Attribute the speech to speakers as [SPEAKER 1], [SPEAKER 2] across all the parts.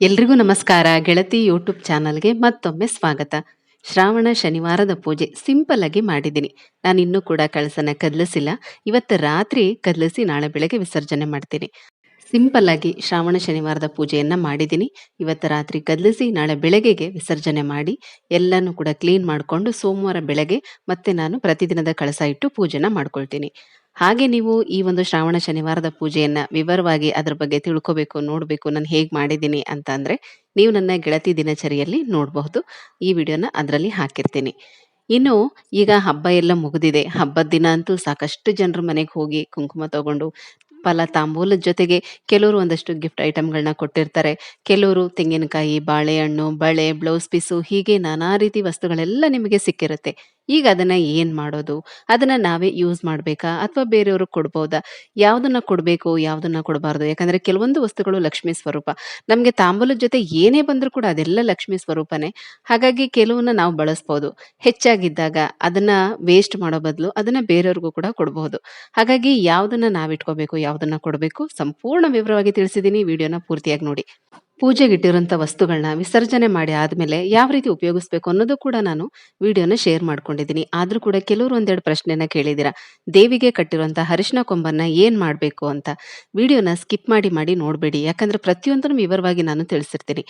[SPEAKER 1] ಎಲ್ರಿಗೂ ನಮಸ್ಕಾರ. ಗೆಳತಿ ಯೂಟ್ಯೂಬ್ ಚಾನಲ್ಗೆ ಮತ್ತೊಮ್ಮೆ ಸ್ವಾಗತ. ಶ್ರಾವಣ ಶನಿವಾರದ ಪೂಜೆ ಸಿಂಪಲ್ ಆಗಿ ಮಾಡಿದ್ದೀನಿ. ನಾನು ಇನ್ನೂ ಕೂಡ ಕಳಸನ ಕದಲಿಸಿಲ್ಲ. ಇವತ್ತು ರಾತ್ರಿ ಕದಲಿಸಿ ನಾಳೆ ಬೆಳಗ್ಗೆ ವಿಸರ್ಜನೆ ಮಾಡ್ತೀನಿ. ಸಿಂಪಲ್ ಆಗಿ ಶ್ರಾವಣ ಶನಿವಾರದ ಪೂಜೆಯನ್ನ ಮಾಡಿದ್ದೀನಿ. ಇವತ್ತು ರಾತ್ರಿ ಕದಲಿಸಿ ನಾಳೆ ಬೆಳಗ್ಗೆಗೆ ವಿಸರ್ಜನೆ ಮಾಡಿ ಎಲ್ಲನೂ ಕೂಡ ಕ್ಲೀನ್ ಮಾಡಿಕೊಂಡು ಸೋಮವಾರ ಬೆಳಗ್ಗೆ ಮತ್ತೆ ನಾನು ಪ್ರತಿದಿನದ ಕಳಸ ಇಟ್ಟು ಪೂಜೆನ ಮಾಡ್ಕೊಳ್ತೀನಿ. ಹಾಗೆ ನೀವು ಈ ಒಂದು ಶ್ರಾವಣ ಶನಿವಾರದ ಪೂಜೆಯನ್ನ ವಿವರವಾಗಿ ಅದ್ರ ಬಗ್ಗೆ ತಿಳ್ಕೊಬೇಕು, ನೋಡಬೇಕು, ನಾನು ಹೇಗೆ ಮಾಡಿದ್ದೀನಿ ಅಂತ ಅಂದ್ರೆ ನೀವು ನನ್ನ ಗೆಳತಿ ದಿನಚರಿಯಲ್ಲಿ ನೋಡಬಹುದು. ಈ ವಿಡಿಯೋನ ಅದರಲ್ಲಿ ಹಾಕಿರ್ತೀನಿ. ಇನ್ನು ಈಗ ಹಬ್ಬ ಎಲ್ಲ ಮುಗಿದಿದೆ. ಹಬ್ಬದ ದಿನ ಅಂತೂ ಸಾಕಷ್ಟು ಜನರು ಮನೆಗೆ ಹೋಗಿ ಕುಂಕುಮ ತಗೊಂಡು ಫಲ ತಾಂಬೂಲದ ಜೊತೆಗೆ ಕೆಲವರು ಒಂದಷ್ಟು ಗಿಫ್ಟ್ ಐಟಮ್ಗಳನ್ನ ಕೊಟ್ಟಿರ್ತಾರೆ. ಕೆಲವರು ತೆಂಗಿನಕಾಯಿ, ಬಾಳೆಹಣ್ಣು, ಬಳೆ, ಬ್ಲೌಸ್ ಪೀಸು ಹೀಗೆ ನಾನಾ ರೀತಿ ವಸ್ತುಗಳೆಲ್ಲ ನಿಮಗೆ ಸಿಕ್ಕಿರುತ್ತೆ. ಈಗ ಅದನ್ನ ಏನ್ ಮಾಡೋದು? ಅದನ್ನ ನಾವೇ ಯೂಸ್ ಮಾಡ್ಬೇಕಾ? ಅಥವಾ ಬೇರೆಯವ್ರಿಗೆ ಕೊಡ್ಬೋದಾ? ಯಾವ್ದನ್ನ ಕೊಡ್ಬೇಕು, ಯಾವ್ದನ್ನ ಕೊಡಬಾರ್ದು? ಯಾಕಂದ್ರೆ ಕೆಲವೊಂದು ವಸ್ತುಗಳು ಲಕ್ಷ್ಮಿ ಸ್ವರೂಪ. ನಮ್ಗೆ ತಾಂಬೂಲದ ಜೊತೆ ಏನೇ ಬಂದ್ರೂ ಕೂಡ ಅದೆಲ್ಲ ಲಕ್ಷ್ಮಿ ಸ್ವರೂಪನೇ. ಹಾಗಾಗಿ ಕೆಲವನ್ನ ನಾವು ಬಳಸ್ಬೋದು. ಹೆಚ್ಚಾಗಿದ್ದಾಗ ಅದನ್ನ ವೇಸ್ಟ್ ಮಾಡೋ ಬದಲು ಅದನ್ನ ಬೇರೆಯವ್ರಿಗೂ ಕೂಡ ಕೊಡಬಹುದು ಹಾಗಾಗಿ ಯಾವ್ದನ್ನ ನಾವ್ ಇಟ್ಕೋಬೇಕು ಯಾವ್ದನ್ನ ಕೊಡಬೇಕು, ಸಂಪೂರ್ಣ ವಿವರವಾಗಿ ತಿಳಿಸಿದ್ದೀನಿ ವಿಡಿಯೋನ ಪೂರ್ತಿಯಾಗಿ ನೋಡಿ. ಪೂಜೆಗಿಟ್ಟಿರುವಂಥ ವಸ್ತುಗಳನ್ನ ವಿಸರ್ಜನೆ ಮಾಡಿ ಆದಮೇಲೆ ಯಾವ ರೀತಿ ಉಪಯೋಗಿಸ್ಬೇಕು ಅನ್ನೋದು ಕೂಡ ನಾನು ವಿಡಿಯೋನ ಶೇರ್ ಮಾಡ್ಕೊಂಡಿದ್ದೀನಿ. ಆದರೂ ಕೂಡ ಕೆಲವರು ಒಂದೆರಡು ಪ್ರಶ್ನೆನ ಕೇಳಿದ್ದೀರಾ? ದೇವಿಗೆ ಕಟ್ಟಿರುವಂಥ ಹರಿಶಿನ ಕೊಂಬನ್ನ ಏನು ಮಾಡಬೇಕು ಅಂತ ವಿಡಿಯೋನ ಸ್ಕಿಪ್ ಮಾಡಿ ಮಾಡಿ ನೋಡಬೇಡಿ. ಯಾಕಂದ್ರೆ ಪ್ರತಿಯೊಂದನ್ನು ವಿವರವಾಗಿ ನಾನು ತಿಳಿಸಿರ್ತೀನಿ.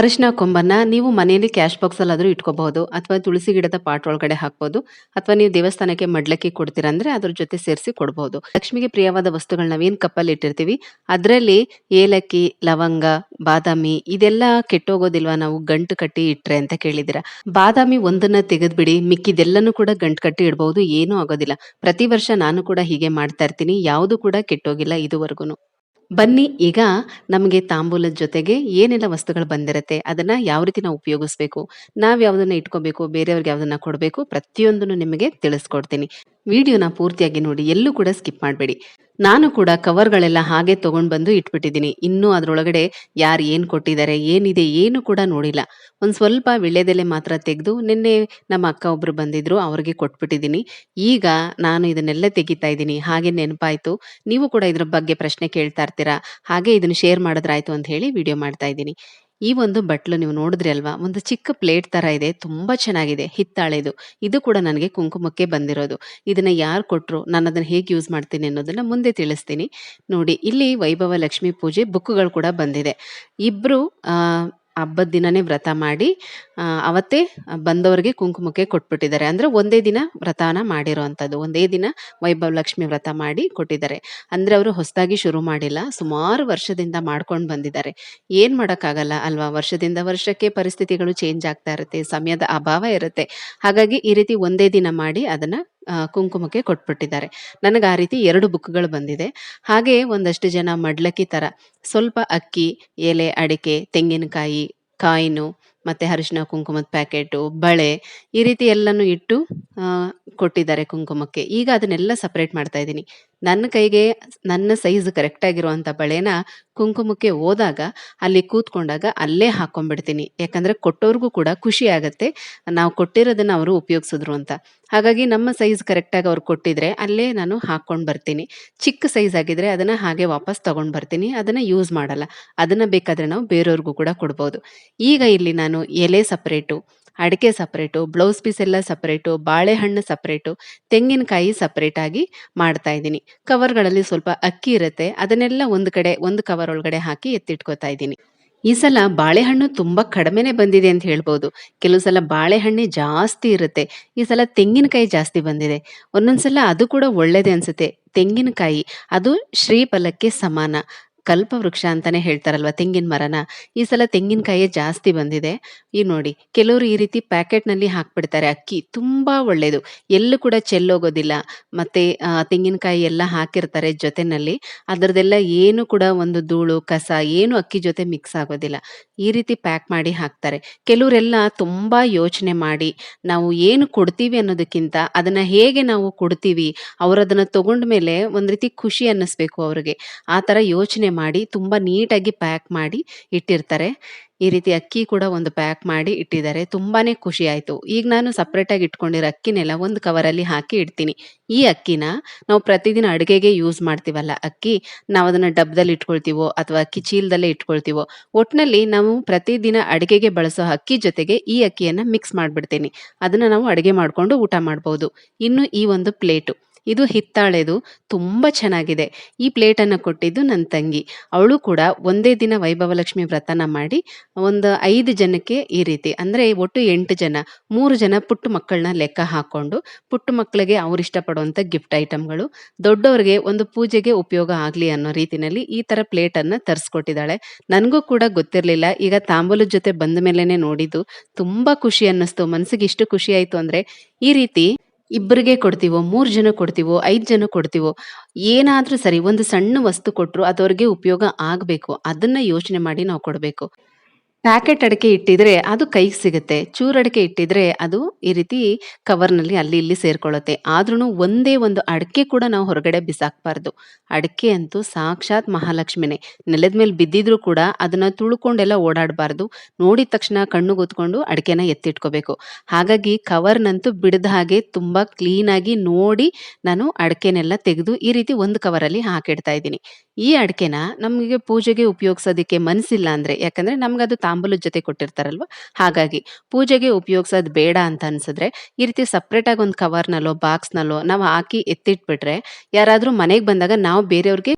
[SPEAKER 1] ಅರಿಶಿನ ಕೊಂಬನ್ನ ನೀವು ಮನೆಯಲ್ಲಿ ಕ್ಯಾಶ್ ಬಾಕ್ಸ್ ಅಲ್ಲಿ ಆದರೂ ಇಟ್ಕೋಬಹುದು, ಅಥವಾ ತುಳಸಿ ಗಿಡದ ಪಾಟ್ ಒಳಗಡೆ ಹಾಕ್ಬೋದು, ಅಥವಾ ನೀವು ದೇವಸ್ಥಾನಕ್ಕೆ ಮಡ್ಲಕ್ಕಿ ಕೊಡ್ತೀರಾ ಅಂದ್ರೆ ಅದ್ರ ಜೊತೆ ಸೇರಿಸಿ ಕೊಡಬಹುದು ಲಕ್ಷ್ಮಿಗೆ ಪ್ರಿಯವಾದ ವಸ್ತುಗಳನ್ನ ನಾವೇನು ಕಪ್ಪಲ್ಲಿ ಇಟ್ಟಿರ್ತೀವಿ, ಅದರಲ್ಲಿ ಏಲಕ್ಕಿ, ಲವಂಗ, ಬಾದಾಮಿ, ಇದೆಲ್ಲ ಕೆಟ್ಟೋಗೋದಿಲ್ವಾ ನಾವು ಗಂಟು ಕಟ್ಟಿ ಇಟ್ರೆ ಅಂತ ಕೇಳಿದಿರ ಬಾದಾಮಿ ಒಂದನ್ನ ತೆಗೆದ್ಬಿಡಿ, ಮಿಕ್ಕಿದೆಲ್ಲನೂ ಕೂಡ ಗಂಟು ಕಟ್ಟಿ ಇಡಬಹುದು ಏನೂ ಆಗೋದಿಲ್ಲ. ಪ್ರತಿ ವರ್ಷ ನಾನು ಕೂಡ ಹೀಗೆ ಮಾಡ್ತಾ ಇರ್ತೀನಿ, ಯಾವುದು ಕೂಡ ಕೆಟ್ಟೋಗಿಲ್ಲ ಇದುವರೆಗೂ ಬನ್ನಿ, ಈಗ ನಮಗೆ ತಾಂಬೂಲದ ಜೊತೆಗೆ ಏನೆಲ್ಲ ವಸ್ತುಗಳು ಬಂದಿರುತ್ತೆ, ಅದನ್ನ ಯಾವ ರೀತಿ ನಾವು ಉಪಯೋಗಿಸ್ಬೇಕು, ನಾವ್ ಯಾವ್ದನ್ನ ಇಟ್ಕೋಬೇಕು, ಬೇರೆಯವ್ರಿಗೆ ಯಾವ್ದನ್ನ ಕೊಡಬೇಕು ಪ್ರತಿಯೊಂದನ್ನು ನಿಮಗೆ ತಿಳಿಸ್ಕೊಡ್ತೀನಿ. ವಿಡಿಯೋನ ಪೂರ್ತಿಯಾಗಿ ನೋಡಿ, ಎಲ್ಲೂ ಕೂಡ ಸ್ಕಿಪ್ ಮಾಡಬೇಡಿ. ನಾನು ಕೂಡ ಕವರ್ಗಳೆಲ್ಲ ಹಾಗೆ ತಗೊಂಡ್ ಬಂದು ಇಟ್ಬಿಟ್ಟಿದ್ದೀನಿ. ಇನ್ನೂ ಅದರೊಳಗಡೆ ಯಾರು ಏನು ಕೊಟ್ಟಿದ್ದಾರೆ, ಏನಿದೆ ಏನು ಕೂಡ ನೋಡಿಲ್ಲ. ಒಂದು ಸ್ವಲ್ಪ ವಿಳ್ಯದೆಲೆ ಮಾತ್ರ ತೆಗೆದು ನಿನ್ನೆ ನಮ್ಮ ಅಕ್ಕ ಒಬ್ರು ಬಂದಿದ್ರು, ಅವ್ರಿಗೆ ಕೊಟ್ಬಿಟ್ಟಿದ್ದೀನಿ. ಈಗ ನಾನು ಇದನ್ನೆಲ್ಲ ತೆಗಿತಾ ಇದ್ದೀನಿ. ಹಾಗೆ ನೆನಪಾಯ್ತು. ನೀವು ಕೂಡ ಇದ್ರ ಬಗ್ಗೆ ಪ್ರಶ್ನೆ ಕೇಳ್ತಾ ಇರ್ತೀರಾ? ಹಾಗೆ ಇದನ್ನ ಶೇರ್ ಮಾಡಿದ್ರಾಯ್ತು ಅಂತ ಹೇಳಿ ವಿಡಿಯೋ ಮಾಡ್ತಾ ಇದ್ದೀನಿ. ಈ ಒಂದು ಬಟ್ಲು ನೀವು ನೋಡಿದ್ರಿ ಅಲ್ವಾ? ಒಂದು ಚಿಕ್ಕ ಪ್ಲೇಟ್ ತರ ಇದೆ, ತುಂಬಾ ಚೆನ್ನಾಗಿದೆ, ಹಿತ್ತಾಳೆದು. ಇದು ಕೂಡ ನನಗೆ ಕುಂಕುಮಕ್ಕೆ ಬಂದಿರೋದು. ಇದನ್ನ ಯಾರು ಕೊಟ್ಟರು ನಾನು ಅದನ್ನ ಹೇಗೆ ಯೂಸ್ ಮಾಡ್ತೀನಿ ಅನ್ನೋದನ್ನ ಮುಂದೆ ತಿಳಿಸ್ತೀನಿ. ನೋಡಿ, ಇಲ್ಲಿ ವೈಭವ ಲಕ್ಷ್ಮಿ ಪೂಜೆ ಬುಕ್ಗಳು ಕೂಡ ಬಂದಿದೆ. ಇಬ್ರು ಹಬ್ಬದ ದಿನನೇ ವ್ರತ ಮಾಡಿ ಅವತ್ತೇ ಬಂದವರಿಗೆ ಕುಂಕುಮಕ್ಕೆ ಕೊಟ್ಬಿಟ್ಟಿದ್ದಾರೆ. ಅಂದ್ರೆ ಒಂದೇ ದಿನ ವ್ರತನ ಮಾಡಿರೋ ಅಂಥದ್ದು ಒಂದೇ ದಿನ ವೈಭವ ಲಕ್ಷ್ಮಿ ವ್ರತ ಮಾಡಿ ಕೊಟ್ಟಿದ್ದಾರೆ. ಅಂದ್ರೆ ಅವರು ಹೊಸದಾಗಿ ಶುರು ಮಾಡಿಲ್ಲ. ಸುಮಾರು ವರ್ಷದಿಂದ ಮಾಡ್ಕೊಂಡು ಬಂದಿದ್ದಾರೆ. ಏನು ಮಾಡೋಕ್ಕಾಗಲ್ಲ ಅಲ್ವಾ? ವರ್ಷದಿಂದ ವರ್ಷಕ್ಕೆ ಪರಿಸ್ಥಿತಿಗಳು ಚೇಂಜ್ ಆಗ್ತಾ ಇರುತ್ತೆ. ಸಮಯದ ಅಭಾವ ಇರುತ್ತೆ. ಹಾಗಾಗಿ ಈ ರೀತಿ ಒಂದೇ ದಿನ ಮಾಡಿ ಅದನ್ನ ಕುಂಕುಮಕ್ಕೆ ಕೊಟ್ಬಿಟ್ಟಿದ್ದಾರೆ. ನನಗೆ ಆ ರೀತಿ ಎರಡು ಬುಕ್ಗಳು ಬಂದಿದೆ. ಹಾಗೆ ಒಂದಷ್ಟು ಜನ ಮಡ್ಲಕ್ಕಿ ಥರ. ಸ್ವಲ್ಪ ಅಕ್ಕಿ, ಎಲೆ, ಅಡಿಕೆ, ತೆಂಗಿನಕಾಯಿ, ಕಾಯಿನು, ಮತ್ತು ಅರಿಶಿನ ಕುಂಕುಮದ ಪ್ಯಾಕೆಟು, ಬಳೆ ಈ ರೀತಿ ಎಲ್ಲನೂ ಇಟ್ಟು ಕೊಟ್ಟಿದ್ದಾರೆ ಕುಂಕುಮಕ್ಕೆ. ಈಗ ಅದನ್ನೆಲ್ಲ ಸಪ್ರೇಟ್ ಮಾಡ್ತಾ ಇದ್ದೀನಿ. ನನ್ನ ಕೈಗೆ ನನ್ನ ಸೈಜ್ ಕರೆಕ್ಟ್ ಆಗಿರುವಂತ ಬಳೆನ ಕುಂಕುಮಕ್ಕೆ ಹೋದಾಗ, ಅಲ್ಲಿ ಕೂತ್ಕೊಂಡಾಗ ಅಲ್ಲೇ ಹಾಕೊಂಡ್ಬಿಡ್ತೀನಿ. ಯಾಕಂದ್ರೆ ಕೊಟ್ಟವ್ರಿಗೂ ಕೂಡ ಖುಷಿ ಆಗತ್ತೆ. ನಾವು ಕೊಟ್ಟಿರೋದನ್ನ ಅವರು ಉಪಯೋಗಿಸಿದ್ರು ಅಂತ. ಹಾಗಾಗಿ ನಮ್ಮ ಸೈಜ್ ಕರೆಕ್ಟಾಗಿ ಅವ್ರು ಕೊಟ್ಟಿದ್ರೆ ಅಲ್ಲೇ ನಾನು ಹಾಕೊಂಡು ಬರ್ತೀನಿ. ಚಿಕ್ಕ ಸೈಜ್ ಆಗಿದ್ರೆ ಅದನ್ನ ಹಾಗೆ ವಾಪಸ್ ತಗೊಂಡ್ ಬರ್ತೀನಿ. ಅದನ್ನ ಯೂಸ್ ಮಾಡಲ್ಲ. ಅದನ್ನ ಬೇಕಾದ್ರೆ ನಾವು ಬೇರೆಯವ್ರಿಗೂ ಕೂಡ ಕೊಡ್ಬೋದು. ಈಗ ಇಲ್ಲಿ ನಾನು ಎಲೆ ಸಪ್ರೇಟು ಅಡಿಕೆ ಸಪ್ರೇಟು ಬ್ಲೌಸ್ ಪೀಸ್ ಎಲ್ಲ ಸಪ್ರೇಟು ಬಾಳೆಹಣ್ಣು ಸಪ್ರೇಟು ತೆಂಗಿನಕಾಯಿ ಸಪ್ರೇಟಾಗಿ ಮಾಡ್ತಾ ಇದ್ದೀನಿ. ಕವರ್ಗಳಲ್ಲಿ ಸ್ವಲ್ಪ ಅಕ್ಕಿ ಇರುತ್ತೆ, ಅದನ್ನೆಲ್ಲ ಒಂದು ಕಡೆ, ಒಂದು ಕವರ್ ಒಳಗಡೆ ಹಾಕಿ ಎತ್ತಿಟ್ಕೋತಾ ಇದ್ದೀನಿ. ಈ ಸಲ ಬಾಳೆಹಣ್ಣು ತುಂಬಾ ಕಡಿಮೆನೆ ಬಂದಿದೆ ಅಂತ ಹೇಳ್ಬೋದು. ಕೆಲವು ಸಲ ಬಾಳೆಹಣ್ಣೆ ಜಾಸ್ತಿ ಇರುತ್ತೆ, ಈ ಸಲ ತೆಂಗಿನಕಾಯಿ ಜಾಸ್ತಿ ಬಂದಿದೆ. ಒಂದೊಂದ್ಸಲ ಅದು ಕೂಡ ಒಳ್ಳೇದೇ ಅನ್ಸುತ್ತೆ. ತೆಂಗಿನಕಾಯಿ, ಅದು ಶ್ರೀಫಲಕ್ಕೆ ಸಮಾನ. ಕಲ್ಪವೃಕ್ಷ ಅಂತಾನೆ ಹೇಳ್ತಾರಲ್ವ ತೆಂಗಿನ ಮರನ? ಈ ಸಲ ತೆಂಗಿನಕಾಯಿ ಜಾಸ್ತಿ ಬಂದಿದೆ. ಈ ನೋಡಿ, ಕೆಲವರು ಈ ರೀತಿ ಪ್ಯಾಕೆಟ್ನಲ್ಲಿ ಹಾಕ್ಬಿಡ್ತಾರೆ. ಅಕ್ಕಿ ತುಂಬಾ ಒಳ್ಳೇದು. ಎಲ್ಲೂ ಕೂಡ ಚೆಲ್ಲೋಗೋದಿಲ್ಲ. ಮತ್ತೆ ತೆಂಗಿನಕಾಯಿ ಎಲ್ಲ ಹಾಕಿರ್ತಾರೆ ಜೊತೆನಲ್ಲಿ. ಅದರದೆಲ್ಲ ಏನು ಕೂಡ ಒಂದು ಧೂಳು, ಕಸ, ಏನು ಅಕ್ಕಿ ಜೊತೆ ಮಿಕ್ಸ್ ಆಗೋದಿಲ್ಲ. ಈ ರೀತಿ ಪ್ಯಾಕ್ ಮಾಡಿ ಹಾಕ್ತಾರೆ. ಕೆಲವರೆಲ್ಲ ತುಂಬಾ ಯೋಚನೆ ಮಾಡಿ, ನಾವು ಏನು ಕೊಡ್ತೀವಿ ಅನ್ನೋದಕ್ಕಿಂತ ಅದನ್ನ ಹೇಗೆ ನಾವು ಕೊಡ್ತೀವಿ ಅವ್ರು ಅದನ್ನ ತಗೊಂಡ ಮೇಲೆ ಒಂದು ರೀತಿ ಖುಷಿ ಅನ್ನಿಸ್ಬೇಕು ಅವ್ರಿಗೆ. ಆ ಥರ ಯೋಚನೆ ಮಾಡಿ ತುಂಬ ನೀಟಾಗಿ ಪ್ಯಾಕ್ ಮಾಡಿ ಇಟ್ಟಿರ್ತಾರೆ. ಈ ರೀತಿ ಅಕ್ಕಿ ಕೂಡ ಒಂದು ಪ್ಯಾಕ್ ಮಾಡಿ ಇಟ್ಟಿದ್ದಾರೆ. ತುಂಬಾನೇ ಖುಷಿ ಆಯಿತು. ಈಗ ನಾನು ಸಪ್ರೇಟಾಗಿ ಇಟ್ಕೊಂಡಿರೋ ಅಕ್ಕಿನೆಲ್ಲ ಒಂದು ಕವರಲ್ಲಿ ಹಾಕಿ ಇಡ್ತೀನಿ. ಈ ಅಕ್ಕಿನ ನಾವು ಪ್ರತಿದಿನ ಅಡುಗೆಗೆ ಯೂಸ್ ಮಾಡ್ತೀವಲ್ಲ ಅಕ್ಕಿ, ನಾವು ಅದನ್ನು ಡಬ್ಬದಲ್ಲಿ ಇಟ್ಕೊಳ್ತೀವೋ ಅಥವಾ ಅಕ್ಕಿ ಚೀಲದಲ್ಲೇ ಇಟ್ಕೊಳ್ತೀವೋ ಒಟ್ಟಿನಲ್ಲಿ ನಾವು ಪ್ರತಿದಿನ ಅಡುಗೆಗೆ ಬಳಸೋ ಅಕ್ಕಿ ಜೊತೆಗೆ ಈ ಅಕ್ಕಿಯನ್ನು ಮಿಕ್ಸ್ ಮಾಡಿಬಿಡ್ತೀನಿ. ಅದನ್ನ ನಾವು ಅಡುಗೆ ಮಾಡಿಕೊಂಡು ಊಟ ಮಾಡ್ಬೋದು. ಇನ್ನು ಈ ಒಂದು ಪ್ಲೇಟು ಇದು ಹಿತ್ತಾಳೆದು ತುಂಬ ಚೆನ್ನಾಗಿದೆ. ಈ ಪ್ಲೇಟನ್ನು ಕೊಟ್ಟಿದ್ದು ನನ್ನ ತಂಗಿ. ಅವಳು ಕೂಡ ಒಂದೇ ದಿನ ವೈಭವಲಕ್ಷ್ಮಿ ವ್ರತನ ಮಾಡಿ ಒಂದು ಐದು ಜನಕ್ಕೆ ಈ ರೀತಿ, ಅಂದರೆ ಒಟ್ಟು ಎಂಟು ಜನ, ಮೂರು ಜನ ಪುಟ್ಟು ಮಕ್ಕಳನ್ನ ಲೆಕ್ಕ ಹಾಕ್ಕೊಂಡು ಪುಟ್ಟ ಮಕ್ಕಳಿಗೆ ಅವ್ರು ಇಷ್ಟಪಡುವಂಥ ಗಿಫ್ಟ್ ಐಟಮ್ಗಳು ದೊಡ್ಡವ್ರಿಗೆ ಒಂದು ಪೂಜೆಗೆ ಉಪಯೋಗ ಆಗಲಿ ಅನ್ನೋ ರೀತಿಯಲ್ಲಿ ಈ ಥರ ಪ್ಲೇಟನ್ನು ತರಿಸ್ಕೊಟ್ಟಿದ್ದಾಳೆ. ನನಗೂ ಕೂಡ ಗೊತ್ತಿರಲಿಲ್ಲ, ಈಗ ತಾಂಬೂಲದ ಜೊತೆ ಬಂದ ಮೇಲೇ ನೋಡಿದ್ದು, ತುಂಬ ಖುಷಿ ಅನ್ನಿಸ್ತು ಮನಸ್ಸಿಗೆ ಇಷ್ಟು ಖುಷಿ ಆಯಿತು ಅಂದರೆ ಈ ರೀತಿ ಇಬ್ಬರಿಗೆ ಕೊಡ್ತೀವೋ, ಮೂರು ಜನ ಕೊಡ್ತೀವೋ, ಐದು ಜನ ಕೊಡ್ತೀವೋ, ಏನಾದರೂ ಸರಿ, ಒಂದು ಸಣ್ಣ ವಸ್ತು ಕೊಟ್ಟರು ಅದವ್ರಿಗೆ ಉಪಯೋಗ ಆಗಬೇಕು. ಅದನ್ನ ಯೋಚನೆ ಮಾಡಿ ನಾವು ಕೊಡಬೇಕು. ಪ್ಯಾಕೆಟ್ ಅಡಿಕೆ ಇಟ್ಟಿದ್ರೆ ಅದು ಕೈಗೆ ಸಿಗುತ್ತೆ. ಚೂರು ಅಡಿಕೆ ಇಟ್ಟಿದ್ರೆ ಅದು ಈ ರೀತಿ ಕವರ್ನಲ್ಲಿ ಅಲ್ಲಿ ಇಲ್ಲಿ ಸೇರ್ಕೊಳ್ಳುತ್ತೆ. ಆದ್ರೂ ಒಂದೇ ಒಂದು ಅಡಿಕೆ ಕೂಡ ನಾವು ಹೊರಗಡೆ ಬಿಸಾಕ್ಬಾರ್ದು. ಅಡಿಕೆ ಅಂತೂ ಸಾಕ್ಷಾತ್ ಮಹಾಲಕ್ಷ್ಮಿನೇ. ನೆಲದ ಮೇಲೆ ಬಿದ್ದಿದ್ರು ಕೂಡ ಅದನ್ನ ತುಳ್ಕೊಂಡೆಲ್ಲ ಓಡಾಡಬಾರ್ದು. ನೋಡಿದ ತಕ್ಷಣ ಕಣ್ಣು ಗೊತ್ಕೊಂಡು ಅಡಿಕೆನ ಎತ್ತಿಟ್ಕೋಬೇಕು. ಹಾಗಾಗಿ ಕವರ್ನಂತೂ ಬಿಡದ ಹಾಗೆ ತುಂಬ ಕ್ಲೀನಾಗಿ ನೋಡಿ ನಾನು ಅಡಿಕೆನೆಲ್ಲ ತೆಗೆದು ಈ ರೀತಿ ಒಂದು ಕವರಲ್ಲಿ ಹಾಕಿಡ್ತಾ ಇದ್ದೀನಿ. ಈ ಅಡಿಕೆನ ನಮಗೆ ಪೂಜೆಗೆ ಉಪಯೋಗಿಸೋದಕ್ಕೆ ಮನಸ್ಸಿಲ್ಲ ಅಂದ್ರೆ, ಯಾಕಂದ್ರೆ ನಮ್ಗದು ತಾಂಬೂಲದ ಜೊತೆ ಕೊಟ್ಟಿರ್ತಾರಲ್ವ? ಹಾಗಾಗಿ ಪೂಜೆಗೆ ಉಪಯೋಗಿಸೋದು ಬೇಡ ಅಂತ ಅನ್ಸಿದ್ರೆ ಈ ರೀತಿ ಸಪ್ರೇಟ್ ಆಗಿ ಒಂದು ಕವರ್ನಲ್ಲೋ ಬಾಕ್ಸ್ನಲ್ಲೋ ನಾವು ಹಾಕಿ ಎತ್ತಿಟ್ಬಿಟ್ರೆ ಯಾರಾದರೂ ಮನೆಗೆ ಬಂದಾಗ ನಾವು ಬೇರೆಯವ್ರಿಗೆ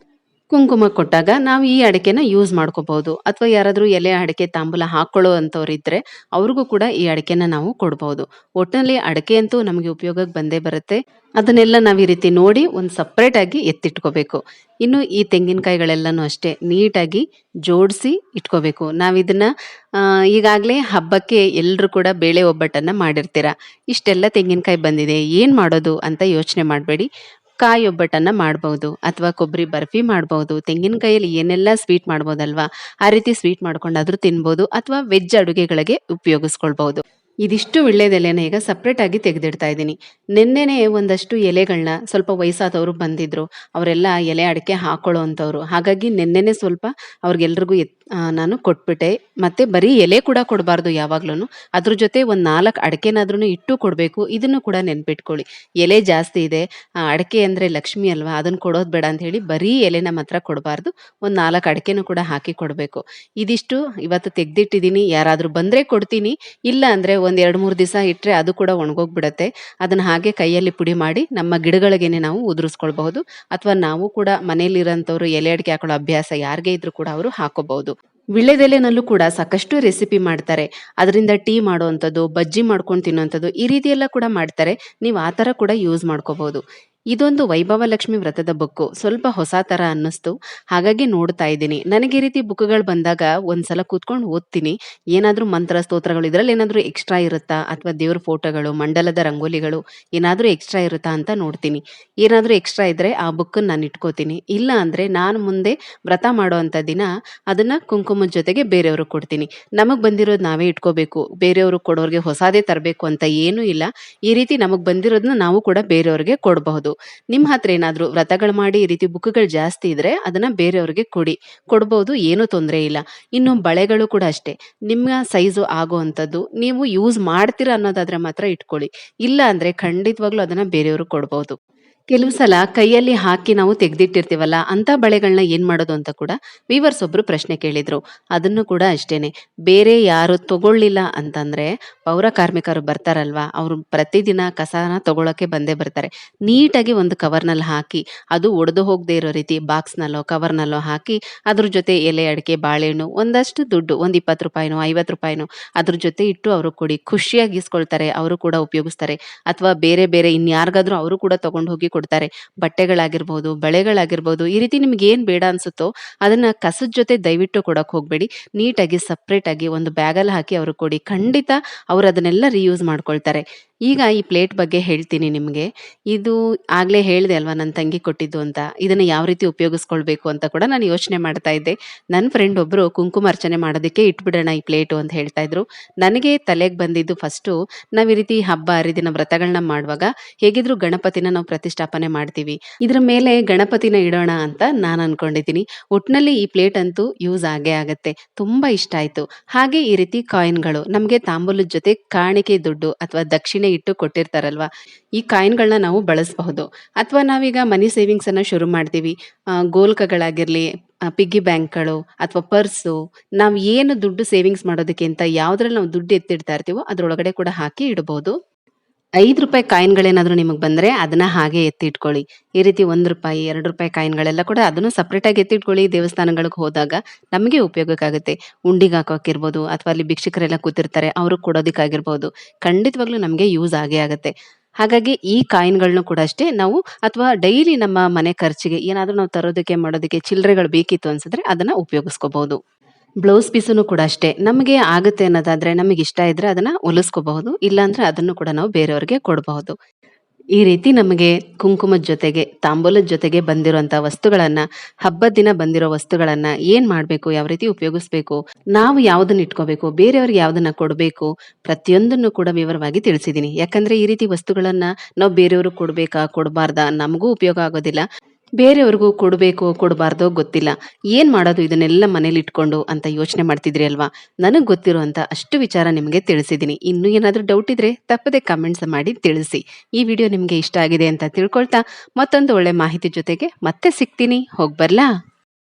[SPEAKER 1] ಕುಂಕುಮ ಕೊಟ್ಟಾಗ ನಾವು ಈ ಅಡಿಕೆನ ಯೂಸ್ ಮಾಡ್ಕೋಬಹುದು. ಅಥವಾ ಯಾರಾದರೂ ಎಲೆ ಅಡಿಕೆ ತಾಂಬೂಲ ಹಾಕೊಳ್ಳೋ ಅಂಥವ್ರು ಇದ್ದರೆ ಅವ್ರಿಗೂ ಕೂಡ ಈ ಅಡಿಕೆನ ನಾವು ಕೊಡ್ಬಹುದು. ಒಟ್ಟಿನಲ್ಲಿ ಅಡಿಕೆ ಅಂತೂ ನಮಗೆ ಉಪಯೋಗಕ್ಕೆ ಬಂದೇ ಬರುತ್ತೆ. ಅದನ್ನೆಲ್ಲ ನಾವು ಈ ರೀತಿ ನೋಡಿ ಒಂದು ಸಪ್ರೇಟ್ ಆಗಿ ಎತ್ತಿಟ್ಕೋಬೇಕು. ಇನ್ನು ಈ ತೆಂಗಿನಕಾಯಿಗಳೆಲ್ಲನೂ ಅಷ್ಟೇ ನೀಟಾಗಿ ಜೋಡಿಸಿ ಇಟ್ಕೋಬೇಕು. ನಾವಿದನ್ನ ಈಗಾಗಲೇ ಹಬ್ಬಕ್ಕೆ ಎಲ್ಲರೂ ಕೂಡ ಬೇಳೆ ಒಬ್ಬಟ್ಟನ್ನು ಮಾಡಿರ್ತೀರ? ಇಷ್ಟೆಲ್ಲ ತೆಂಗಿನಕಾಯಿ ಬಂದಿದೆ, ಏನು ಮಾಡೋದು ಅಂತ ಯೋಚನೆ ಮಾಡಬೇಡಿ. ಕಾಯಿ ಒಬ್ಬಟ್ಟನ್ನ ಮಾಡ್ಬೋದು ಅಥವಾ ಕೊಬ್ಬರಿ ಬರ್ಫಿ ಮಾಡ್ಬೋದು. ತೆಂಗಿನಕಾಯಲ್ಲಿ ಏನೆಲ್ಲ ಸ್ವೀಟ್ ಮಾಡ್ಬೋದಲ್ವಾ, ಆ ರೀತಿ ಸ್ವೀಟ್ ಮಾಡ್ಕೊಂಡಾದ್ರೂ ತಿನ್ಬೋದು ಅಥವಾ ವೆಜ್ ಅಡುಗೆಗಳಿಗೆ ಉಪಯೋಗಿಸ್ಕೊಳ್ಬಹುದು ಇದಿಷ್ಟು ವಿಳ್ಳೆದೆಲೆನ ಈಗ ಸಪ್ರೇಟಾಗಿ ತೆಗೆದಿಡ್ತಾ ಇದ್ದೀನಿ. ನಿನ್ನೆನೆ ಒಂದಷ್ಟು ಎಲೆಗಳನ್ನ ಸ್ವಲ್ಪ ವಯಸ್ಸಾದವರು ಬಂದಿದ್ರು. ಅವರೆಲ್ಲ ಎಲೆ ಅಡಿಕೆ ಹಾಕೊಳ್ಳೋ ಅಂಥವ್ರು ಹಾಗಾಗಿ ನಿನ್ನೆನೆ ಸ್ವಲ್ಪ ಅವ್ರಿಗೆಲ್ರಿಗೂ ನಾನು ಕೊಟ್ಬಿಟ್ಟೆ. ಮತ್ತೆ ಬರೀ ಎಲೆ ಕೂಡ ಕೊಡಬಾರ್ದು ಯಾವಾಗ್ಲೂ ಅದ್ರ ಜೊತೆ ಒಂದು ನಾಲ್ಕು ಅಡಿಕೆನಾದ್ರೂ ಇಟ್ಟು ಕೊಡಬೇಕು. ಇದನ್ನು ಕೂಡ ನೆನ್ಪಿಟ್ಕೊಳ್ಳಿ. ಎಲೆ ಜಾಸ್ತಿ ಇದೆ. ಅಡಿಕೆ ಅಂದರೆ ಲಕ್ಷ್ಮಿ ಅಲ್ವಾ? ಅದನ್ನ ಕೊಡೋದು ಬೇಡ ಅಂತ ಹೇಳಿ ಬರೀ ಎಲೆನ ಮಾತ್ರ ಕೊಡಬಾರ್ದು. ಒಂದು ನಾಲ್ಕು ಅಡಿಕೆನೂ ಕೂಡ ಹಾಕಿ ಕೊಡಬೇಕು. ಇದಿಷ್ಟು ಇವತ್ತು ತೆಗ್ದಿಟ್ಟಿದ್ದೀನಿ. ಯಾರಾದರೂ ಬಂದರೆ ಕೊಡ್ತೀನಿ. ಇಲ್ಲ ಅಂದರೆ ಒಂದು ಎರಡು ಮೂರು ದಿವಸ ಇಟ್ಟರೆ ಅದು ಕೂಡ ಒಣಗೋಗ್ಬಿಡತ್ತೆ. ಅದನ್ನು ಹಾಗೆ ಕೈಯಲ್ಲಿ ಪುಡಿ ಮಾಡಿ ನಮ್ಮ ಗಿಡಗಳಿಗೇನೆ ನಾವು ಉದುರಿಸ್ಕೊಳ್ಬಹುದು. ಅಥವಾ ನಾವು ಕೂಡ ಮನೆಯಲ್ಲಿರೋಂಥವ್ರು ಎಲೆ ಅಡಿಕೆ ಹಾಕೊಳ್ಳೋ ಅಭ್ಯಾಸ ಯಾರಿಗೆ ಇದ್ರೂ ಕೂಡ ಅವರು ಹಾಕೋಬಹುದು. ವಿಳ್ಳೆದೆಲೆನಲ್ಲೂ ಕೂಡ ಸಾಕಷ್ಟು ರೆಸಿಪಿ ಮಾಡ್ತಾರೆ. ಅದರಿಂದ ಟೀ ಮಾಡುವಂಥದ್ದು, ಬಜ್ಜಿ ಮಾಡ್ಕೊಂಡು ತಿನ್ನುವಂಥದ್ದು ಈ ರೀತಿಯೆಲ್ಲ ಕೂಡ ಮಾಡ್ತಾರೆ. ನೀವು ಆ ಥರ ಕೂಡ ಯೂಸ್ ಮಾಡ್ಕೋಬಹುದು. ಇದೊಂದು ವೈಭವ ಲಕ್ಷ್ಮಿ ವ್ರತದ ಬುಕ್ಕು. ಸ್ವಲ್ಪ ಹೊಸ ತರ ಅನ್ನಿಸ್ತು. ಹಾಗಾಗಿ ನೋಡ್ತಾ ಇದ್ದೀನಿ. ನನಗೆ ಈ ರೀತಿ ಬುಕ್ಗಳು ಬಂದಾಗ ಒಂದ್ಸಲ ಕೂತ್ಕೊಂಡು ಓದ್ತೀನಿ. ಏನಾದರೂ ಮಂತ್ರ, ಸ್ತೋತ್ರಗಳು, ಇದರಲ್ಲಿ ಏನಾದರೂ ಎಕ್ಸ್ಟ್ರಾ ಇರುತ್ತಾ? ಅಥವಾ ದೇವ್ರ ಫೋಟೋಗಳು ಮಂಡಲದ ರಂಗೋಲಿಗಳು ಏನಾದರೂ ಎಕ್ಸ್ಟ್ರಾ ಇರುತ್ತಾ ಅಂತ ನೋಡ್ತೀನಿ. ಏನಾದರೂ ಎಕ್ಸ್ಟ್ರಾ ಇದ್ರೆ ಆ ಬುಕ್ ನಾನು ಇಟ್ಕೋತೀನಿ. ಇಲ್ಲ ಅಂದ್ರೆ ನಾನು ಮುಂದೆ ವ್ರತ ಮಾಡೋವಂಥ ದಿನ ಅದನ್ನ ಕುಂಕುಮದ ಜೊತೆಗೆ ಬೇರೆಯವ್ರಿಗೆ ಕೊಡ್ತೀನಿ. ನಮಗೆ ಬಂದಿರೋದು ನಾವೇ ಇಟ್ಕೋಬೇಕು. ಬೇರೆಯವರು ಕೊಡೋರಿಗೆ ಹೊಸದೇ ತರಬೇಕು ಅಂತ ಏನೂ ಇಲ್ಲ. ಈ ರೀತಿ ನಮಗೆ ಬಂದಿರೋದನ್ನ ನಾವು ಕೂಡ ಬೇರೆಯವ್ರಿಗೆ ಕೊಡಬಹುದು. ನಿಮ್ಮ ಹತ್ರ ಏನಾದರೂ ವ್ರತಗಳು ಮಾಡಿ ಈ ರೀತಿ ಬುಕ್ಗಳು ಜಾಸ್ತಿ ಇದ್ರೆ ಅದನ್ನ ಬೇರೆಯವ್ರಿಗೆ ಕೊಡಿ. ಕೊಡ್ಬೋದು, ಏನೂ ತೊಂದರೆ ಇಲ್ಲ. ಇನ್ನು ಬಳೆಗಳು ಕೂಡ ಅಷ್ಟೇ. ನಿಮ್ಮ ಸೈಜು ಆಗುವಂಥದ್ದು ನೀವು ಯೂಸ್ ಮಾಡ್ತೀರಾ ಅನ್ನೋದಾದ್ರೆ ಮಾತ್ರ ಇಟ್ಕೊಳ್ಳಿ. ಇಲ್ಲ ಅಂದ್ರೆ ಖಂಡಿತವಾಗ್ಲೂ ಅದನ್ನ ಬೇರೆಯವ್ರಿಗೆ ಕೊಡ್ಬೋದು. ಕೆಲವು ಸಲ ಕೈಯಲ್ಲಿ ಹಾಕಿ ನಾವು ತೆಗೆದಿಟ್ಟಿರ್ತೀವಲ್ಲ ಅಂತ ಬಳೆಗಳನ್ನ ಏನ್ ಮಾಡೋದು ಅಂತ ಕೂಡ ವೀವರ್ಸ್ ಒಬ್ರು ಪ್ರಶ್ನೆ ಕೇಳಿದ್ರು. ಅದನ್ನು ಕೂಡ ಅಷ್ಟೇನೆ. ಬೇರೆ ಯಾರು ತಗೊಳ್ಳಿಲ್ಲ ಅಂತಂದ್ರೆ ಪೌರ ಕಾರ್ಮಿಕರು ಬರ್ತಾರಲ್ವಾ, ಅವರು ಪ್ರತಿದಿನ ಕಸನ ತಗೊಳಕ್ಕೆ ಬಂದೇ ಬರ್ತಾರೆ. ನೀಟಾಗಿ ಒಂದು ಕವರ್ನಲ್ಲಿ ಹಾಕಿ, ಅದು ಒಡೆದು ಹೋಗದೆ ಇರೋ ರೀತಿ ಬಾಕ್ಸ್ನಲ್ಲೋ, ಕವರ್ನಲ್ಲೋ ಹಾಕಿ, ಅದ್ರ ಜೊತೆ ಎಲೆ, ಅಡಿಕೆ, ಬಾಳೆಹಣ್ಣು, ಒಂದಷ್ಟು ದುಡ್ಡು, ಒಂದು ಇಪ್ಪತ್ತು ರೂಪಾಯಿನೋ, ಐವತ್ತು ರೂಪಾಯಿನೋ, ಅದ್ರ ಜೊತೆ ಇಟ್ಟು ಅವರು ಕೊಡಿ. ಖುಷಿಯಾಗಿ ಇಸ್ಕೊಳ್ತಾರೆ ಅವರು ಕೂಡ ಉಪಯೋಗಿಸ್ತಾರೆ. ಅಥವಾ ಬೇರೆ ಬೇರೆ ಇನ್ಯಾರಿಗಾದ್ರೂ ಅವರು ಕೂಡ ತಗೊಂಡು ಹೋಗಿ ಕೊಡ್ತಾರೆ. ಬಟ್ಟೆಗಳಾಗಿರ್ಬೋದು, ಬಳೆಗಳಾಗಿರ್ಬೋದು, ಈ ರೀತಿ ನಿಮ್ಗೆ ಏನ್ ಬೇಡ ಅನ್ಸುತ್ತೋ ಅದನ್ನ ಕಸದ ಜೊತೆ ದಯವಿಟ್ಟು ಕೊಡಕ್ ಹೋಗ್ಬೇಡಿ. ನೀಟಾಗಿ ಸಪ್ರೇಟ್ ಆಗಿ ಒಂದು ಬ್ಯಾಗಲ್ಲಿ ಹಾಕಿ ಅವ್ರಿಗೆ ಕೊಡಿ. ಖಂಡಿತ ಅವ್ರು ಅದನ್ನೆಲ್ಲ ರಿಯೂಸ್ ಮಾಡ್ಕೊಳ್ತಾರೆ. ಈಗ ಈ ಪ್ಲೇಟ್ ಬಗ್ಗೆ ಹೇಳ್ತೀನಿ ನಿಮಗೆ. ಇದು ಆಗ್ಲೇ ಹೇಳ್ದೆ ಅಲ್ವಾ ನನ್ನ ತಂಗಿ ಕೊಟ್ಟಿದ್ದು ಅಂತ. ಇದನ್ನ ಯಾವ ರೀತಿ ಉಪಯೋಗಿಸ್ಕೊಳ್ಬೇಕು ಅಂತ ಕೂಡ ನಾನು ಯೋಚನೆ ಮಾಡ್ತಾ ಇದ್ದೆ. ನನ್ನ ಫ್ರೆಂಡ್ ಒಬ್ರು ಕುಂಕುಮಾರ್ಚನೆ ಮಾಡೋದಕ್ಕೆ ಇಟ್ಬಿಡೋಣ ಈ ಪ್ಲೇಟು ಅಂತ ಹೇಳ್ತಾ ಇದ್ರು. ನನಗೆ ತಲೆಗೆ ಬಂದಿದ್ದು ಫಸ್ಟು ನಾವು ಈ ರೀತಿ ಹಬ್ಬ, ಹರಿದಿನ ವ್ರತಗಳನ್ನ ಮಾಡುವಾಗ ಹೇಗಿದ್ರು ಗಣಪತಿನ ನಾವು ಪ್ರತಿಷ್ಠಾಪನೆ ಮಾಡ್ತೀವಿ. ಇದ್ರ ಮೇಲೆ ಗಣಪತಿನ ಇಡೋಣ ಅಂತ ನಾನು ಅನ್ಕೊಂಡಿದ್ದೀನಿ. ಒಟ್ನಲ್ಲಿ ಈ ಪ್ಲೇಟ್ ಅಂತೂ ಯೂಸ್ ಆಗೇ ಆಗತ್ತೆ. ತುಂಬಾ ಇಷ್ಟ ಆಯ್ತು. ಹಾಗೆ ಈ ರೀತಿ ಕಾಯಿನ್‌ಗಳು ನಮಗೆ ತಾಂಬೂಲದ ಜೊತೆ ಕಾಣಿಕೆ ದುಡ್ಡು ಅಥವಾ ದಕ್ಷಿಣೆ ಇಟ್ಟು ಕೊಟ್ಟಿರ್ತಾರಲ್ವಾ? ಈ ಕಾಯಿನ್‌ಗಳನ್ನ ನಾವು ಬಳಸಬಹುದು. ಅಥವಾ ನಾವೀಗ ಮನಿ ಸೇವಿಂಗ್ಸ್ ಅನ್ನ ಶುರು ಮಾಡ್ತೀವಿ. ಗೋಲ್ಕಗಳಾಗಿರ್ಲಿ, ಪಿಗ್ಗಿ ಬ್ಯಾಂಕ್‌ಗಳು ಅಥವಾ ಪರ್ಸು ನಾವು ಏನು ದುಡ್ಡು ಸೇವಿಂಗ್ಸ್ ಮಾಡೋದಕ್ಕಿಂತ ಯಾವ್ದ್ರಲ್ಲಿ ನಾವು ದುಡ್ಡು ಎತ್ತಿಡ್ತಾ ಇರ್ತೀವೋ ಅದ್ರೊಳಗಡೆ ಕೂಡ ಹಾಕಿ ಇಡಬಹುದು. ₹5 ಕಾಯಿನ್‌ಗಳೇನಾದ್ರೂ ನಿಮಗೆ ಬಂದ್ರೆ ಅದನ್ನ ಹಾಗೆ ಎತ್ತಿಟ್ಕೊಳ್ಳಿ. ಈ ರೀತಿ ₹1, ₹2 ಕಾಯಿನ್‌ಗಳೆಲ್ಲ ಕೂಡ ಅದನ್ನು ಸಪ್ರೇಟಾಗಿ ಎತ್ತಿಟ್ಕೊಳ್ಳಿ ದೇವಸ್ಥಾನಗಳಿಗೆ ಹೋದಾಗ ನಮಗೆ ಉಪಯೋಗಕ್ಕಾಗುತ್ತೆ. ಉಂಡಿಗೆ ಹಾಕೋಕ್ಕಿರ್ಬೋದು ಅಥವಾ ಅಲ್ಲಿ ಭಿಕ್ಷಕರೆಲ್ಲ ಕೂತಿರ್ತಾರೆ ಅವ್ರಿಗೆ ಕೊಡೋದಕ್ಕಾಗಿರ್ಬೋದು. ಖಂಡಿತವಾಗ್ಲೂ ನಮಗೆ ಯೂಸ್ ಆಗೇ ಆಗುತ್ತೆ ಹಾಗಾಗಿ ಈ ಕಾಯಿನ್ಗಳನ್ನು ಕೂಡ ಅಷ್ಟೇ ನಾವು ಅಥವಾ ಡೈಲಿ ನಮ್ಮ ಮನೆ ಖರ್ಚಿಗೆ ಏನಾದರೂ ನಾವು ತರೋದಕ್ಕೆ ಮಾಡೋದಕ್ಕೆ ಚಿಲ್ರೆಗಳು ಬೇಕಿತ್ತು ಅನ್ಸಿದ್ರೆ ಅದನ್ನ ಉಪಯೋಗಿಸ್ಕೋಬಹುದು. ಬ್ಲೌಸ್ ಪೀಸನ್ನು ಕೂಡ ಅಷ್ಟೇ. ನಮಗೆ ಆಗುತ್ತೆ ಅನ್ನೋದಾದ್ರೆ ನಮಗೆ ಇಷ್ಟ ಇದ್ರೆ ಅದನ್ನ ಹೊಲಿಸ್ಕೋಬಹುದು. ಇಲ್ಲಾಂದ್ರೆ ಅದನ್ನು ಕೂಡ ನಾವು ಬೇರೆಯವ್ರಿಗೆ ಕೊಡಬಹುದು. ಈ ರೀತಿ ನಮಗೆ ಕುಂಕುಮದ ಜೊತೆಗೆ, ತಾಂಬೂಲದ ಜೊತೆಗೆ ಬಂದಿರುವಂತಹ ವಸ್ತುಗಳನ್ನ, ಹಬ್ಬದ ದಿನ ಬಂದಿರೋ ವಸ್ತುಗಳನ್ನ ಏನ್ ಮಾಡ್ಬೇಕು, ಯಾವ ರೀತಿ ಉಪಯೋಗಿಸ್ಬೇಕು, ನಾವು ಯಾವ್ದನ್ನ ಇಟ್ಕೋಬೇಕು, ಬೇರೆಯವ್ರಿಗೆ ಯಾವ್ದನ್ನ ಕೊಡಬೇಕು ಪ್ರತಿಯೊಂದನ್ನು ಕೂಡ ವಿವರವಾಗಿ ತಿಳಿಸಿದೀನಿ ಯಾಕಂದ್ರೆ ಈ ರೀತಿ ವಸ್ತುಗಳನ್ನ ನಾವು ಬೇರೆಯವ್ರಿಗೆ ಕೊಡ್ಬೇಕಾ, ಕೊಡಬಾರ್ದಾ ನಮಗೂ ಉಪಯೋಗ ಆಗೋದಿಲ್ಲ. ಬೇರೆಯವ್ರಿಗೂ ಕೊಡಬೇಕು, ಕೊಡಬಾರ್ದೋ ಗೊತ್ತಿಲ್ಲ. ಏನು ಮಾಡೋದು ಇದನ್ನೆಲ್ಲ ಮನೇಲಿ ಇಟ್ಕೊಂಡು ಅಂತ ಯೋಚನೆ ಮಾಡ್ತಿದ್ರಿ ಅಲ್ವಾ? ನನಗೆ ಗೊತ್ತಿರುವಂಥ ಅಷ್ಟು ವಿಚಾರ ನಿಮಗೆ ತಿಳಿಸಿದ್ದೀನಿ. ಇನ್ನೂ ಏನಾದರೂ ಡೌಟ್ ಇದ್ರೆ ತಪ್ಪದೆ ಕಮೆಂಟ್ಸ್ ಮಾಡಿ ತಿಳಿಸಿ. ಈ ವಿಡಿಯೋ ನಿಮಗೆ ಇಷ್ಟ ಆಗಿದೆ ಅಂತ ತಿಳ್ಕೊಳ್ತಾ ಮತ್ತೊಂದು ಒಳ್ಳೆ ಮಾಹಿತಿ ಜೊತೆಗೆ ಮತ್ತೆ ಸಿಗ್ತೀನಿ. ಹೋಗ್ಬರ್ಲಾ?